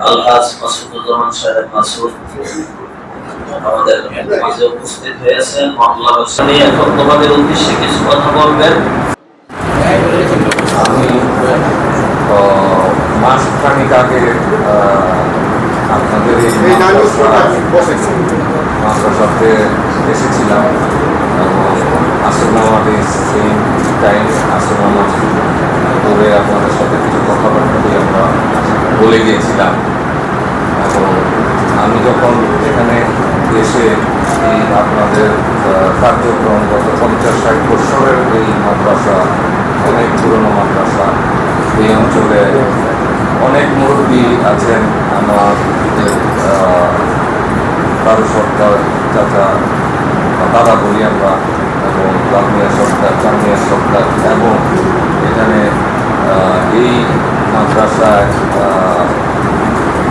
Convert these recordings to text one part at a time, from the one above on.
আলহাজ মাসুদুজ্জামান সাহেব মাসুদ আমাদের মাঝে উপস্থিত হয়েছেন। নিয়ে এখন তোমাদের উদ্দেশ্যে কিছু কথা বলবেন। আমি আহ, মাস খানিক আগে আহ, আপনাদের এই বসেছে। মাদ্রাসাতে এসেছিলাম। এবং আসর নামাজে টাইম আসর নামাজ করে আপনাদের সাথে কিছু কথাবার্তা দিয়ে আমরা বলে গিয়েছিলাম। এবং আমি যখন এখানে এসে এই আপনাদের কার্যক্রম গত পঞ্চাশ ষাট বছরের এই মাদ্রাসা, অনেক পুরনো মাদ্রাসা, এই অঞ্চলে অনেক মুরব্বী আছেন আমার কারু সরকার, চাচা, দাদা বলি আমরা। লালমিয়া সরকার চামিয়া সরকার এবং এখানে এই মাদ্রাসায়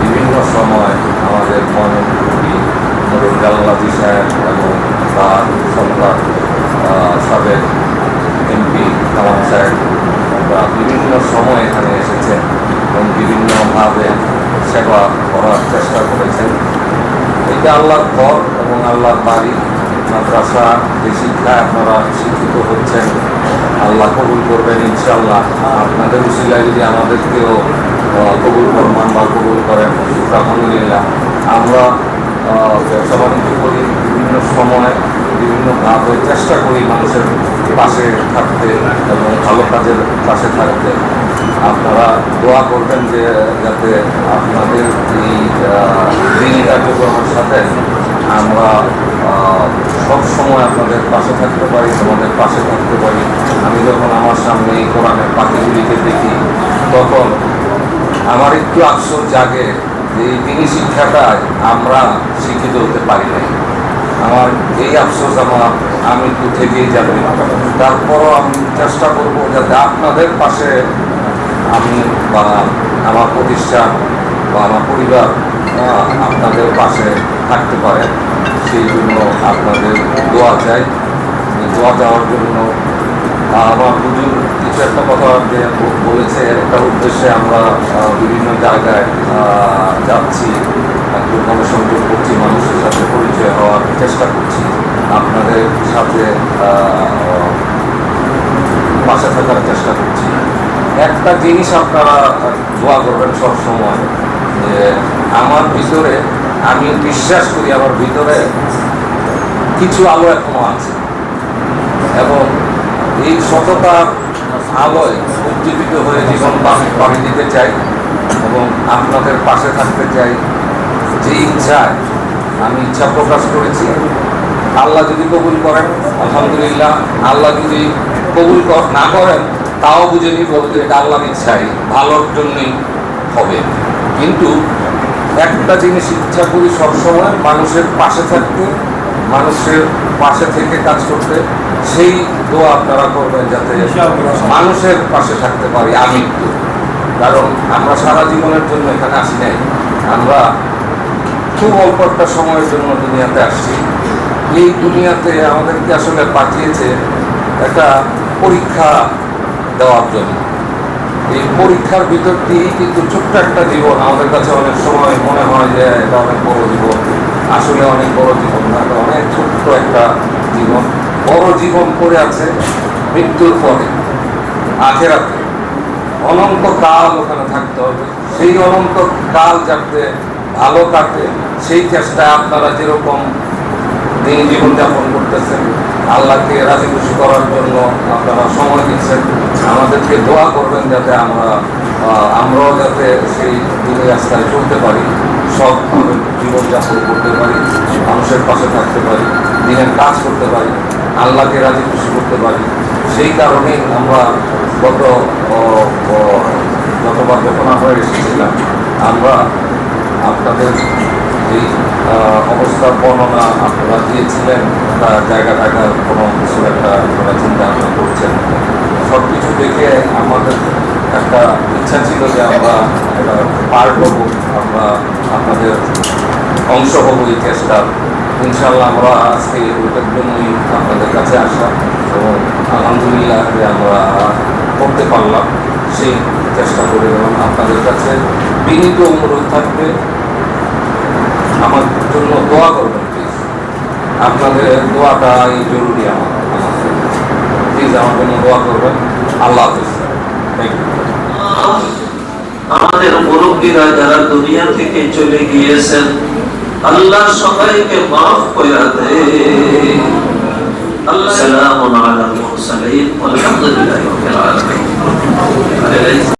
বিভিন্ন সময় আমাদের মনোমুখী নুরুল জাল্লাদি সাহেব এবং তার সরকার সাবেক এমপি কালাম সাহেব বিভিন্ন সময় এখানে এসেছেন এবং বিভিন্নভাবে সেবা করার চেষ্টা করেছেন এটা আল্লাহর ঘর এবং আল্লাহর বাড়ি মাদ্রাসা যে শিক্ষায় আপনারা শিক্ষিত হচ্ছেন। আল্লাহ কবুল করবেন ইনশাল্লাহ আপনাদের উসিলায় যদি আমাদেরকেও কবুল ফরমান বা কবুল করেন, আলহামদুলিল্লাহ। আমরা ব্যবসা বাণিজ্য করি বিভিন্ন সময় বিভিন্নভাবে চেষ্টা করি মানুষের পাশে থাকতে এবং ভালো কাজের পাশে থাকতে। আপনারা দোয়া করবেন যে যাতে আপনাদের এই আহ, কার্যক্রমের সাথে আমরা আহ, সব সময় আপনাদের পাশে থাকতে পারি তোমাদের পাশে থাকতে পারি। আমি যখন আমার সামনে এই কোরআনের পাখিগুলিকে দেখি তখন আমার একটু আফসোস জাগে যে এই দিনী শিক্ষাটায় আমরা শিক্ষিত হতে পারি নাই। আমার এই আফসোস আমার আমি একটু থেকেই যাবে। তারপরও আমি চেষ্টা করব যাতে আপনাদের পাশে আমি বা আমার প্রতিষ্ঠান বা আমার পরিবার আপনাদের পাশে থাকতে পারে। সেই জন্য আপনাদের দোয়া চাই। দোয়া দেওয়ার জন্য আমার হুজুর কিছু একটা কথা বলেছে, একটা উদ্দেশ্যে আমরা বিভিন্ন জায়গায় যাচ্ছি গণসংযোগ করছি, মানুষের সাথে পরিচয় হওয়ার চেষ্টা করছি। আপনাদের সাথে পাশে থাকার চেষ্টা করছি। একটা জিনিস আপনারা দোয়া করবেন সব সময় যে আমার ভিতরে, আমি বিশ্বাস করি আমার ভিতরে কিছু আলো এখনও আছে। এবং এই সততার আলোয় উজ্জীবিত হয়ে জীবন পাড়ি দিতে চাই এবং আপনাদের পাশে থাকতে চাই। যে ইচ্ছায় আমি ইচ্ছা প্রকাশ করেছি, আল্লাহ যদি কবুল করেন, আলহামদুলিল্লাহ, আল্লাহ যদি কবুল না করেন তাও বুঝে নিব যে এটা আল্লাহর ইচ্ছাই ভালোর জন্যই হবে। কিন্তু একটা জিনিস ইচ্ছা করি সবসময় মানুষের পাশে থাকতে মানুষের পাশে থেকে কাজ করতে সেই দোয়া আপনারা করবেন যাতে মানুষের পাশে থাকতে পারি আমি কারণ আমরা সারা জীবনের জন্য এখানে আসি নাই। আমরা খুব অল্প একটা সময়ের জন্য দুনিয়াতে আসছি। এই দুনিয়াতে আমাদেরকে আসলে পাঠিয়েছে একটা পরীক্ষা দেওয়ার জন্য। এই পরীক্ষার ভিতর দিয়েই কিন্তু ছোট্ট একটা জীবন। আমাদের কাছে অনেক সময় মনে হয় যে এটা অনেক বড় জীবন। আসলে অনেক বড় জীবন না অনেক ছোট্ট একটা জীবন। বড় জীবন পড়ে আছে মৃত্যুর পরে, আখেরাতে। অনন্ত কাল ওখানে থাকতে হবে। সেই অনন্ত কাল যাতে ভালো কাটে, সেই চেষ্টায় আপনারা যেরকম দিন জীবনযাপন করতেছেন আল্লাহকে রাজি খুশি করার জন্য আপনারা সময় দিচ্ছেন। আমাদেরকে দোয়া করবেন যাতে আমরা আমরাও যাতে সেই দিনের রাস্তায় চলতে পারি সবভাবে জীবনযাপন করতে পারি, মানুষের পাশে থাকতে পারি, দিনের কাজ করতে পারি, আল্লাহকে রাজি খুশি করতে পারি। সেই কারণেই আমরা গত গতবার যখন আমরা এসেছিলাম, আমরা আপনাদের অবস্থার বর্ণনা আপনারা দিয়েছিলেন একটা জায়গা জায়গা কোনো কিছু একটা আপনারা চিন্তা ভাবনা করছেন। সব কিছু দেখে আমাদের একটা ইচ্ছা ছিল যে আমরা একটা পার্ট হব, আমরা আপনাদের অংশ হব এই চেষ্টার ইনশাল্লাহ আমরা আজকে ওইটার জন্যই আপনাদের কাছে আসা এবং আলহামদুলিল্লাহ যে আমরা করতে পারলাম সেই চেষ্টা করে এবং আপনাদের কাছে বিনীত অনুরোধ থাকবে। আমার জন্য দোয়া করবেন প্লিজ আপনাদের দোয়াটাই জরুরি আমার। প্লিজ আমার জন্য দোয়া করবেন। আল্লাহ আমাদের মুরব্বীরা যারা দুনিয়া থেকে চলে গিয়েছেন, আল্লাহ সবাইকে মাফ করে দে আল্লাহ সালামুন আলাল মুরসালিন, ওয়ালহামদুলিল্লাহি রাব্বিল আলামিন।